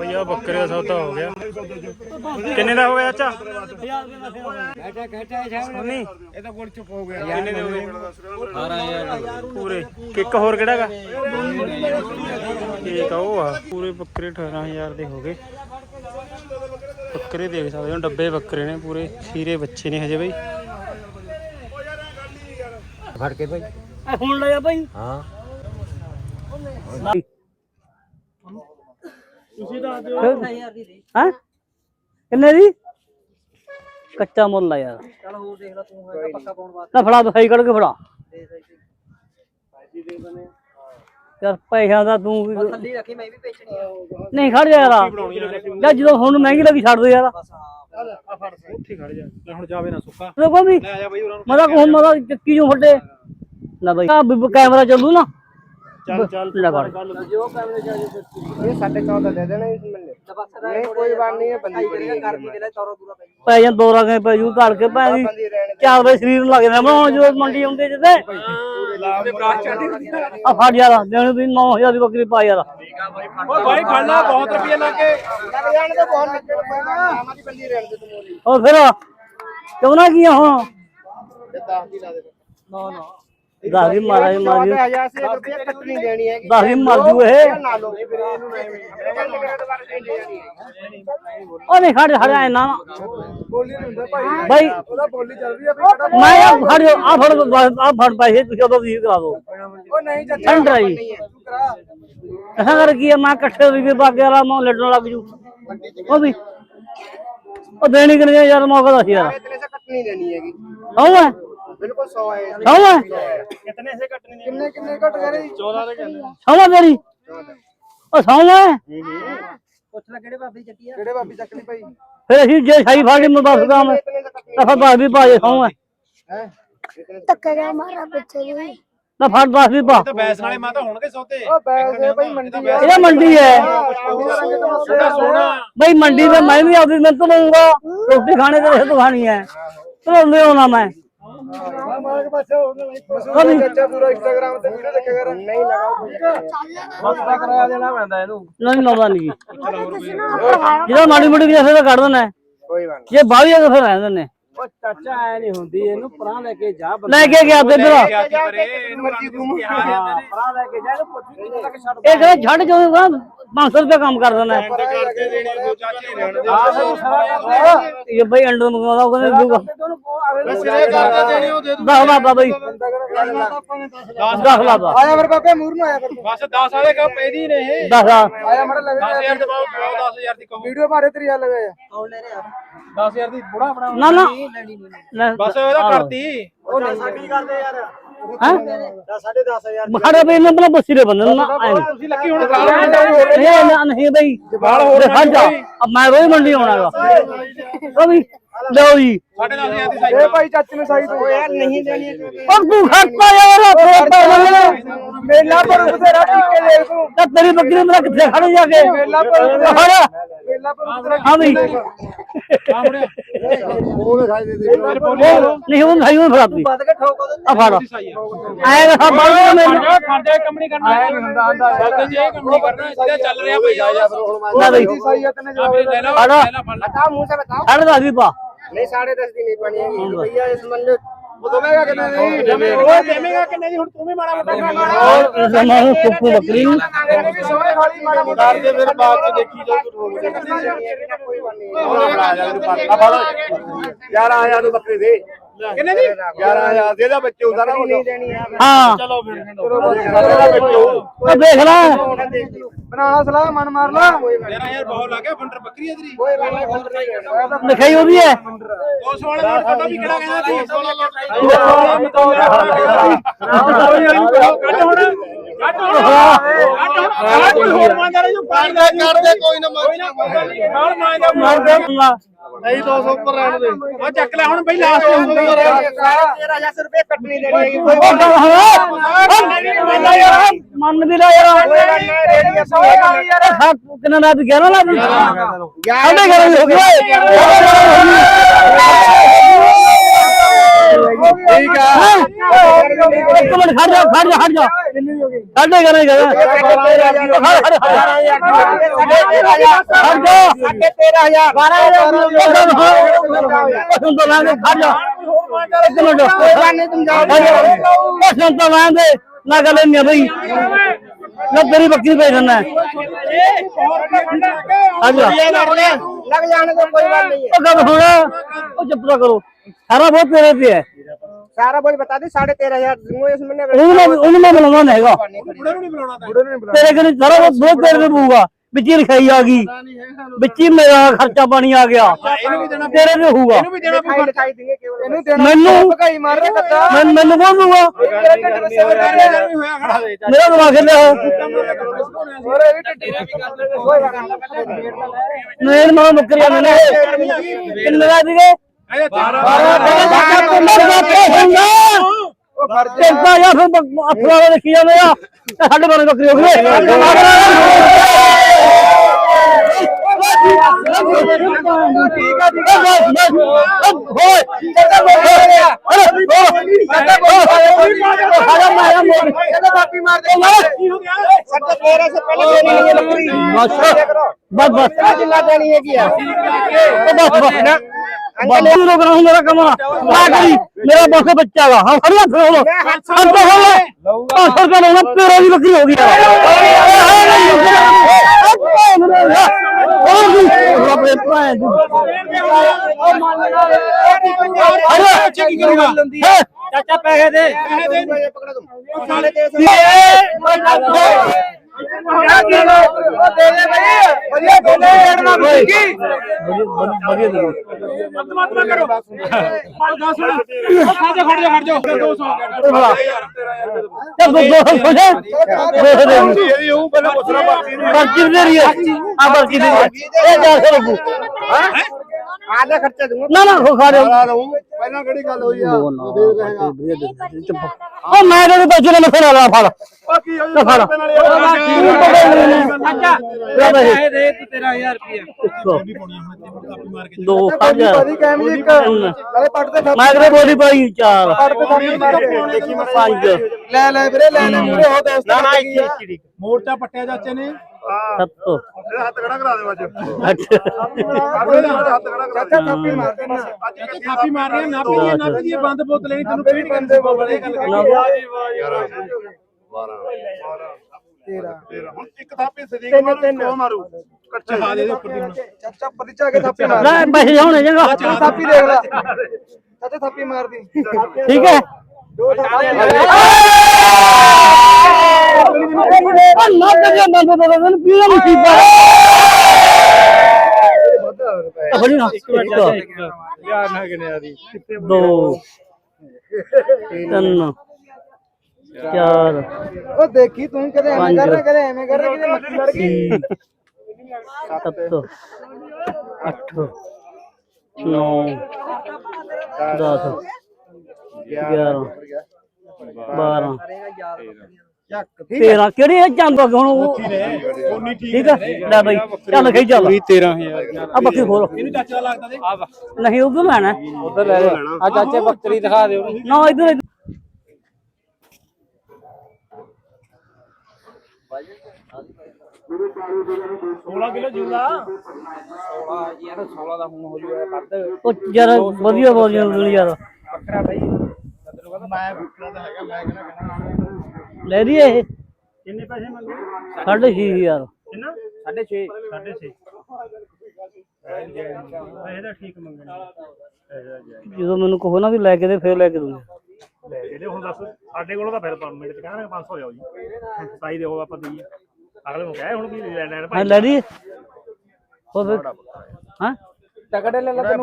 ਭਈਆ ਬੱਕਰੇ ਦਾ ਸੌਦਾ ਹੋ ਗਿਆ। ਕਿੰਨੇ ਦਾ ਹੋ ਗਿਆ ਚਾਚਾ? ਨਹੀਂ ਇਹ ਤਾਂ ਕੋਲ ਚੁੱਪ ਹੋ ਗਿਆ ਕਿੰਨੇ ਦੇ ਹੋ ਗਏ? 18000 ਪੂਰੇ। ਕਿੱਕ ਹੋਰ ਕਿਹੜਾ ਗਾ ਠੀਕ ਆ ਉਹ ਆ। ਪੂਰੇ ਬੱਕਰੇ 18000 ਦੇ ਹੋ ਗਏ। ਬੱਕਰੇ ਦੇਖ ਸਕਦੇ ਹੋ ਡੱਬੇ ਬੱਕਰੇ ਨੇ ਪੂਰੇ। ਖੀਰੇ ਬੱਚੇ ਨੇ ਹਜੇ ਬਈ। ਫੜ ਕੇ ਭਾਈ ਹੁਣ ਲਿਆ ਭਾਈ ਹਾਂ। ਹਾਂ। ਕਿੰਨੇ ਦੀ? ਕੱਚਾ ਮੁੱਲ ਆ ਯਾਰ। ਚਲ ਹੋਰ ਦੇਖ ਲੈ ਤੂੰ ਹੈਗਾ ਪੱਕਾ ਪਾਉਣ ਵਾਸਤੇ। ਨਾ ਫੜਾ ਦਸਾਈ ਕੱਢ ਕੇ ਫੜਾ। ਯਾਰ ਪੈਸਿਆਂ ਦਾ ਤੂੰ ਵੀ ਥੱਲੀ ਰੱਖੀ ਮੈਂ ਵੀ ਵੇਚਣੀ ਆ। ਨਹੀਂ ਖੜ ਜਾ ਯਾਰ। ਯਾਰ ਜਦੋਂ ਹੁਣ ਮਹਿੰਗੀ ਲੱਗੀ ਛੱਡ ਦੇ ਯਾਰ। ਉੱਥੇ ਖੜ ਜਾ। ਲੈ ਹੁਣ ਜਾਵੇ ਨਾ ਸੁੱਕਾ। ਦੇਖੋ ਵੀ। ਲੈ ਜਾ ਬਈ ਉਹਨਾਂ ਮਦਾ ਕੋ ਮਦਾ ਚੱਕੀ ਨੂੰ ਫੱਟੇ। ਨਾ ਬਈ। ਆ ਵੀ ਕੈਮਰਾ ਚੱਲੂ ਨਾ। ਚੱਲ ਚੱਲ ਲੈ ਫੜ ਇਹ ਸਾਡੇ 14 ਦੇ ਦੇਣਾ ਇਸ ਮਹੀਨੇ ਨਹੀਂ ਕੋਈ ਬਾਤ ਨਹੀਂ ਹੈ ਬੰਦੀ ਬੜੀ ਦੇ ਪੈ ਜਾਂ ਦੋ ਰੰਗੇ ਪੈ ਜੂ ਧੜ ਕੇ ਪੈ ਜੀ। ਚਾਰ ਵਜੇ ਸਰੀਰ ਨੂੰ ਲੱਗ ਜਾਂਦਾ ਬਣਾਉਣ ਜਦੋਂ ਮੰਡੀ ਆਉਂਦੇ ਜਿੱਦੇ ਆ ਫੜ ਯਾਰ ਦੇਣ ਵੀ 9000 ਦੀ ਬੱਕਰੀ ਪਾ ਯਾਰ। ਓ ਭਾਈ ਫੜ ਲਾ ਬਹੁਤ ਰੁਪਏ ਲਾ ਕੇ। ਚੱਲ ਜਾਣ ਦੇ ਬਹੁਤ ਨਿਕਲ ਪੈਣਾ ਹਮਾਰੀ ਬੰਦੀ ਰਹਿਣ ਦੇ ਤੂੰ ਮੋਲੀ ਉਹ ਫਿਰ ਕਿਉਂ ਨਾ ਕੀ ਆ ਹੁਣ? ਇਹ 10 ਦੀ ਲਾ ਦੇ ਨਾ ਨਾ। ਦਸ ਵੀ ਮਾਰਾ ਜੀ ਮਾਰ ਜੂ 14000 ਸੇ ਰੁਪਏ ਕੱਟਣੀ ਦੇਣੀ ਹੈ ਦਸ ਵੀ ਮਰ ਜੂ ਇਹ। ਨਾ ਨਹੀਂ ਉਹ ਨਹੀਂ ਖੜ ਖੜ ਇੰਨਾ ਨਾ। ਬੋਲੀ ਨਹੀਂ ਹੁੰਦਾ ਭਾਈ। ਬਾਈ ਉਹਦਾ ਬੋਲੀ ਚੱਲ ਰਹੀ ਹੈ ਮੈਂ ਆ। ਫੜ ਆ ਫੜ ਆ ਫੜ ਪੈਸੇ ਤੁਸੀਂ ਉਦੋਂ ਦੀ ਕਰਾ ਦੋ ਉਹ ਨਹੀਂ ਚਾਚਾ ਠੰਡ ਰਹੀ। ਕਰਾ। ਕਰ ਕੀ ਆ ਮੈਂ ਇਕੱਠੇ ਵੀ ਬਾਗੇ ਵਾਲਾ ਮੈਂ ਲੱਡਣ ਲੱਗ ਜੂ। ਉਹ ਵੀ। ਉਹ ਦੇਣੀ ਕਿ ਨਹੀਂ ਯਾਰ ਮੌਕਾ ਦੱਸ ਯਾਰ। ਇਤਨੇ ਸੇ ਕੱਟਣੀ ਦੇਣੀ ਹੈਗੀ। ਹਉ ਹੈ ਬਿਲਕੁਲ 100 ਹੈ। ਹਉ ਹੈ? ਕਿਤਨੇ ਸੇ ਕੱਟਣੇ ਨੇ? ਕਿੰਨੇ ਕਿੰਨੇ ਘਟ ਗਏ ਰੇ 14 ਦੇ ਕਹਿੰਦੇ ਸੌ ਹੈ ਤੇਰੀ ਉਹ ਸੌ ਹੈ? ਪੁੱਛ ਲੈ ਕਿਹੜੇ ਬਾਬੀ ਚੱਕੀ ਆ। ਕਿਹੜੇ ਬਾਬੀ ਚੱਕ ਲਈ ਭਾਈ? ਫਿਰ ਅਸੀਂ ਜੇ ਸਾਈ ਫੜ ਕੇ ਮੈਂ ਬਸ ਕੰਮ ਇਤਨੇ ਸੇ ਕੱਟਣੀ ਤਾਂ ਫਿਰ ਦਸ ਵੀ ਪਾ ਜੇ ਸੌ ਹੈ। ਹੈ? ਟੱਕਰਿਆ ਮਾਰਾ ਪਿੱਛੇ ਜੀ ਤਾਂ ਫੜ ਦਸ ਵੀ ਪਾ। ਬੈਸ ਨਾਲੇ ਮਾਤਾ ਹੋਣਗੇ ਸੌਦੇ। ਉਹ ਬੈਸੇ ਭਾਈ ਮੰਡੀ ਹੈ ਇਹ ਮੰਡੀ ਹੈ। ਸੋਨਾ ਬਈ ਮੰਡੀ ਤੇ ਮੈਂ ਵੀ ਆਉਂਦੀ ਮੈਂ ਲਊਂਗਾ ਰੋਟੀ ਖਾਣੇ ਤੇ ਤੋਂ ਖਾਣੀ ਹੈ। ਚਲੋ ਲਿਆਉਣਾ ਮੈਂ। ਕਦੀ ਚਾਚਾ ਪੂਰਾ ਇੰਸਟਾਗ੍ਰਾਮ ਤੇ ਵੀਡੀਓ ਦੇਖਿਆ ਕਰ। ਨਹੀਂ ਲਗਾਓ ਬਸ ਕਰਾਇਆ ਦੇਣਾ ਪੈਂਦਾ ਇਹਨੂੰ। ਨਹੀਂ। ਲਾਉਂਦਾ ਨਹੀਂ। ਜਿਹੜਾ ਮਾੜੀ ਮੋਟੀ ਕਿਸੇ ਦਾ ਕੱਢ ਦਿੰਦਾ ਹੈ। ਕੋਈ ਬਾਤ ਜੇ ਬਾਹਲੀ ਆ ਤਾਂ ਫਿਰ ਰਹਿ ਦਿੰਦੇ। ਉਹ ਚਾਚਾ ਐ ਨਹੀਂ ਹੁੰਦੀ ਇਹਨੂੰ ਪਰਾਂ ਲੈ ਕੇ ਜਾ ਲੈ ਕੇ ਗਿਆ ਤੇ ਫਿਰ ਮਰਜ਼ੀ ਤੂੰ। ਪਰਾਂ ਲੈ ਕੇ ਜਾ ਇਹਨੂੰ ਪੁੱਛ ਕਿੰਨੇ ਤੱਕ ਛੱਡ ਇਹ ਛੱਡ ਜਾਊਗਾ 500 ਰੁਪਏ ਕੰਮ ਕਰ ਦਿੰਦਾ ਹੈ। ਕਰਦੇ ਦੇਣੇ ਦੋ ਚਾਚੇ ਰਹਿਣ ਦੇ ਇਹ ਬਈ ਅੰਡਰ ਮੰਗਵਾਉਂਦਾ ਉਹ ਕਹਿੰਦਾ ਦੂਗਾ। ਸਿਰੇ ਕਰਦੇ ਦੇਣੇ ਉਹ ਦੇ ਦੂ ਦਸ ਲਾਦਾ ਬਈ। ਦਸ ਲਾਦਾ ਆਇਆ ਫਿਰ ਬਾਬੇ ਮੂਰ ਨੂੰ ਆਇਆ ਫਿਰ ਬਸ 10 ਵਾਲੇ ਕਾ ਪੈਦੀ ਨੇ ਇਹ। ਦਸ ਆ। ਆਇਆ ਮੜਾ ਲਵੇ 10000 ਦੇ ਬਾਅਦ 10000 ਦੀ ਕਹੋ। ਵੀਡੀਓ ਮਾਰੇ ਤੇਰੀ ਹੱਲ ਗਏ ਕੌਣ ਲੈ ਰਿਹਾ 10000 ਦੀ ਬੁੜਾ ਬਣਾ ਨਾ ਨਾ। ਨਹੀਂ ਲੈਣੀ ਨਹੀਂ ਲੈ, ਬਸ ਇਹਦਾ ਕਰਤੀ। ਉਹ ਨਹੀਂ ਸਾਡੀ ਕਰਦੇ ਯਾਰ? ਹੈਂ? 10500 ਸਾਡੇ ਬਈ ਨੇ ਬਲਾ ਬੱਸੀ ਦੇ ਬੰਦੇ ਨੂੰ ਨਾ। ਆਏ ਨੀ। ਤੁਸੀਂ ਲੱਕੀ ਹੁਣ ਇਹ ਨਾ ਨਹੀਂ ਬਈ। ਬਾਲ ਹੋਰ ਹਟ ਜਾ। ਅਬ ਮੈਂ ਰੋਜ਼ ਮੰਡੀ ਆਉਣਾਗਾ ਉਹ ਵੀ ਲਓ ਜੀ। 10500 ਦੀ ਇਹ ਸਾਈਕਲ ਭਾਈ ਚਾਚੇ ਨੂੰ ਸਾਈ ਤੋਂ ਯਾਰ ਨਹੀਂ ਦੇਣੀ ਔਰ ਤੂੰ ਖਰਚਾ ਯਾਰ। ਤੇਰੇ ਮੇਲਾ ਪਰ ਬਥੇਰਾ ਟਿੱਕੇ ਦੇ ਤੂੰ। ਤਾਂ ਤੇਰੀ ਬੱਕਰੀ ਮੇਰਾ ਕਿੱਥੇ ਖੜ ਜਾ ਕੇ? ਮੇਲਾ ਪਰ ਖੜ। ਮੇਲਾ ਪਰ ਬਥੇਰਾ ਹਾਂ ਬਈ। ਆ ਮੁੜਿਆ ਨਹੀਂ ਉਹ ਭਾਈ ਉਹ ਫਰਾਤੀ ਵੱਧ ਆ ਫੜ। ਐ ਨਾ ਸਭ ਬੰਦ ਖੜਦੇ ਕੰਮ ਨਹੀਂ ਕਰਨਾ। ਐ ਹੰਦਾਨ ਇਹ ਕੰਮ ਕਰਨਾ ਇੱਥੇ ਚੱਲ ਰਿਹਾ ਭਾਈ ਆ ਜਾ ਨਾ ਬਈ। ਸਹੀ ਹੈ ਤਨੇ ਪਹਿਲਾਂ ਪਹਿਲਾਂ ਫੜ। ਲਾ ਮੂੰਹ ਸੇ ਬਤਾਓ 10.5 ਦੀ ਪਾ। ਨਹੀਂ 10.5 ਦੀ ਨਹੀਂ ਪਾਣੀ ਹੈ ਭਈਆ ਇਸ ਮੰਨ ਲਓ ਉਹ ਦਵੇਂਗਾ ਤੂੰ ਯਾਰ ਆ ਯਾਰ ਬੱਕਰੀ ਦੇ ਕਿੰਨੇ ਦੀ? 11000 ਦੇ ਦਾ ਬੱਚੇ ਸਾਰਾ ਕੁਝ ਹਾਂ। ਚਲੋ ਫਿਰ ਸਾਰਾ ਬੱਚੇ ਉਹ ਦੇਖ ਲੈ। ਬਣਾ ਸਲਾਹ ਮਨ ਮਾਰ ਲਾ। 11000 ਬਹੁਤ ਲੱਗ ਗਿਆ ਫੰਡਰ ਬੱਕਰੀ ਹੈ ਤੇਰੀ ਲਿਖਾਈ ਉਹਦੀ ਹੈ। 200 ਵਾਲੇ ਨੋਟ ਤੁਹਾਡਾ ਵੀ ਕਿਹੜਾ ਕਹਿੰਦਾ 200 ਵਾਲਾ ਨੋਟ ਕੱਢ ਹੁਣ ਕੱਢ ਹੁਣ। ਕੱਢ ਕੋਈ ਹੋਰ ਮੰਗਦਾ ਰਹੀ ਜੋ ਪਾਣੀ ਦਾ ਕੱਢ ਦੇ ਕੋਈ ਨਾ ਮੰਗਦਾ ਕੋਈ ਨਾ ਮੰਗਦਾ ਨਹੀਂ 200 ਉੱਪਰ ਰਹਿਣ ਦੇ। ਉਹ ਚੱਕ ਲੈ ਹੁਣ ਬਈ ਲਾਸਟ ਉੱਪਰ ਰਹਿਣ ਦੇ। 13000 ਰੁਪਏ ਕੱਟਣੀ ਦੇਣੀ ਹੈ। ਮੰਨ ਵੀ ਲੈ ਯਾਰ ਕਿੰਨਾ ਨਾ 11 ਲਾ ਦਿੰਦਾ? ਹੋ ਗਿਆ ਠੀਕ ਆ ਇੱਕ ਮਿੰਟ ਖੜ ਜਾ ਖੜ ਜਾ ਖੜ ਜਾ ਸਾਡੇ ਘਰੇ ਗਏ ਖੜ ਜਾ ਇੱਕ ਮਿੰਟ ਸੰਤਾ ਲਾਂ ਦੇ ਨਾ ਗੱਲ ਨਹੀਂ ਬਈ ਨਾ ਤੇਰੀ ਬੱਕਰੀ ਭੇਜ ਦਿੰਦਾ ਅੱਛਾ ਲੱਗ ਜਾਣੇ ਤੋਂ ਕੋਈ ਬਾਤ ਨਹੀਂ है ਉਹ ਗੱਲ ਹੋਣਾ ਉਹ ਚੁੱਪ ਤਾਂ ਕਰੋ ਸਾਰਾ ਬਹੁਤ ਤੇਰੇ ਤੇ ਹੈ सारा बोझ बता दे साढ़े तेरह हजार दूंगा इसमें ना ਉਹਨੂੰ ਮੈਂ ਉਹਨੂੰ ਮੈਂ ਬੁਲਾਉਣਾ ਨਹੀਂ ਹੈਗਾ ਬੁੜੇ ਨੂੰ ਨਹੀਂ ਬੁਲਾਉਣਾ ਤਾਂ बुढ़े नहीं बुला ਤੇਰੇ ਕੋਲ ਸਾਰਾ ਬਹੁਤ ਬਹੁਤ ਤੇਰੇ ਤੇ ਪਊਗਾ ਵਿੱਚ ਹੀ ਲਿਖਾਈ ਆ ਗਈ ਵਿੱਚ ਹੀ ਮੇਰਾ ਖਰਚਾ ਪਾਣੀ ਆ ਗਿਆ ਇਹਨੂੰ ਵੀ ਦੇਣਾ ਤੇਰੇ ਤੇ ਹੋਊਗਾ ਇਹਨੂੰ ਵੀ ਦੇਣਾ दिखाई दिखाई देंगे केवल इन्हें देना ਮੈਨੂੰ भगाई मार रहे कत्ता ਮੈਂ- ਮੈਨੂੰ ਕੌਣ ਦੂਗਾ ਹੋਇਆ ਖੜਾ ਦੇ ਮੇਰਾ ਦਿਮਾਗ ਹਿੱਲਿਆ ਨੇੜ ਮਾਂ ਮੁੱਕਰੀਆਂ ਨੇ ਕਿੰਨੇ ਦਾ ਦੀਗੇ ਅਜੇ 12 ਚੰਗਾ ਯਾਰ ਫਿਰ ਅਫਰਾ ਵਾਲੇ ਕੀ ਜਾਂਦੇ ਆ ਤੇ ਸਾਡੇ ਬਾਰੇ ਬੱਕਰੀ ਹੋ ਗਈ ਠੀਕ ਆ ਠੀਕ ਆ ਹੋਏ सत्तर तेरह से पहले देनी नहीं है लकड़ी बस बस क्या जिला देनी है किया बस बस बाबू रोक रहा हूँ मेरा कमा क्या करी मेरा बस बच्चा का हम हरिया फिर बोलो हम तो बोलो पाँच सौ रुपया लेना तेरा भी बकरी होगी चाचा पैसे दे पैसे दे ਦੇ पकड़ा तुम साढ़े तेरह से ਮਤਮਾ ਕਰੋ ਪੰਜ ਦਸ ਸੁਣ ਖੜ ਜਾ ਖੜ ਜਾ ਖੜ ਜਾ 200 ਚੱਲ ਦੋ ਦੋ ਖੁਸ਼ ਹੈ ਦੇਖ ਦੇ ਇਹਦੀ ਉਹ ਪਹਿਲਾਂ ਪੁੱਛਣਾ ਬਾਕੀ ਪਰਚੀ ਦੇ ਰਹੀ ਹੈ ਆ ਪਰਚੀ ਦੇ ਰਹੀ ਹੈ ਇਹ 400 ਲੱਗੂ आधा खर्चा दूंगा ਨਾ ਨਾ ਖੋ ਪਹਿਲਾਂ ਕਿਹੜੀ ਗੱਲ ਹੋਈ ਆ? ਦੇ ਰਹੇਗਾ ਉਹ ਮੈਂ ਤੈਨੂੰ ਬੱਚੇ ਨੇ ਫੜਾ। ਲਾ ਫੜ। ਬਾਕੀ ਹੋ ਜਾ। ਫੜ ਅੱਛਾ ਇਹ ਦੇ ਤੂੰ 13000 ਰੁਪਏ ਦੋ ਹਜ਼ਾਰ ਨਾਲੇ ਪੱਟ ਤੇ ਮੈਂ ਕਿਹੜੇ ਪਾਈ? ਚਾਰ। ਪੱਟ ਤੇ ਸਾਹਮਣੇ ਦੇਖੀ ਮੈਂ ਪੰਜ। ਲੈ ਲੈ ਵੀਰੇ ਲੈ ਲੈ ਮੂਰੇ ਹੋ ਦੇਸ ਨਾ ਨਾ ਇੱਥੇ ਮੋਰਚਾ ਪੱਟਿਆ ਚਾਚੇ ਨੇ। ਸੱਤ। ਹੱਥ ਖੜਾ ਕਰਾ ਦੇ ਅੱਜ। ਹੱਥ ਖੜਾ ਕਰਾ ਚਾਚਾ ਥਾਪੀ ਮਾਰ ਦੇਣਾ। ਅੱਜ ਥਾਪੀ ਮਾਰ ਰਹੀ ਨਾ ਪੀ ਨਾ ਪੀ ਇਹ ਬੰਦ ਬੋਤਲ ਨਹੀਂ ਤੈਨੂੰ ਕਿਹੜੀ ਬੰਦੇ ਬੋਤਲ ਇਹ ਗੱਲ ਤੇਰਾ। ਹੁਣ ਇੱਕ ਥਾਪੀ ਸਦੀਕ ਮਾਰੂ ਦੋ ਮਾਰੂ। ਕੱਚਾ। ਖਾ ਦੇ ਉੱਪਰ ਦੀ ਹੁਣ ਚਾਚਾ ਪਰਿਚਾ ਕੇ ਥਾਪੀ ਮਾਰ। ਲੈ ਪੈਸੇ ਹੋਣੇ ਚਾਚਾ ਥਾਪੀ ਦੇਖ ਲੈ। ਚਾਚਾ ਥਾਪੀ ਮਾਰ। ਦੀ ਠੀਕ ਉਹ ਨਾ ਕਰਿਆ ਨਾ ਦੋ ਦੋ ਦਿਨ ਪੀਣਾ ਮੁਸੀਬਾ ਅਗਲੀ ਨਾ ਇੱਕ ਯਾਰ ਨਾ ਗਿਣਿਆ ਦੀ ਦੋ ਤਿੰਨ। ਚਾਰ ਉਹ ਦੇਖੀ ਤੂੰ ਕਦੇ ਐਵੇਂ ਕਰ ਰਿਹਾ ਕਦੇ ਐਵੇਂ ਕਰ ਰਿਹਾ ਕਿਤੇ ਮੱਕੀ ਲੜ ਗਈ 7 8 9 10 11 12 ਤੇਰਾ ਕਿਹੜੇ ਜੰਬ ਹੁਣ ਠੀਕ ਹੈ? ਲੈ ਬਈ ਚੱਲ ਖਈ ਚੱਲ 13000 ਆ ਬੱਕੀ ਖੋਲ। ਨਹੀਂ ਉਹ ਵੀ। ਲੈਣਾ ਉਧਰ ਲੈ ਆ ਚਾਚੇ ਬੱਕਰੀ ਦਿਖਾ ਦਿਓ। ਨਾ ਇਧਰ ਉਹ ਯਾਰ ਵਧੀਆ ਬੋਲੀ ਯਾਰ ਬੱਕਰਾ ਭਾਈ ਮੈਂ ਬੱਕਰਾ ਤਾਂ ਹੈਗਾ ਮੈਂ ਕਹਿੰਦਾ? ਲੈ ਲਈਏ ਇਹ। ਕਿੰਨੇ ਪੈਸੇ ਮੰਗੇ ਸਾਢੇ ਛੇ ਹਜ਼ਾਰ। ਕਿੰਨਾ? 6.5 6.5 ਇਹਦਾ ਠੀਕ ਮੰਗਣਾ ਜਦੋਂ ਮੈਨੂੰ ਕਹੋ ਨਾ ਵੀ ਲੈ ਕੇ ਦੇ ਫੇਰ ਲੈ ਕੇ ਦੂੰਗਾ ਇਹਦੇ ਹੁਣ ਦੱਸ। ਸਾਡੇ ਕੋਲੋਂ ਤਾਂ ਫਿਰ ਪਰ ਮਿੰਟ ਚ ਕਹਿੰਦਾ 500 ਲਿਆਓ ਜੀ। ਸਾਈ ਦਿਓ ਆਪਾਂ ਦਈਏ। ਅਗਲੇ ਨੂੰ ਕਹੇ ਹੁਣ ਵੀ ਲੈ ਲੈਣ ਹਾਂ ਲੈ ਲਈਏ। ਹੋਰ ਫਿਰ ਹਾਂ? ਤਕੜੇ ਲੈ ਲੈ ਤੈਨੂੰ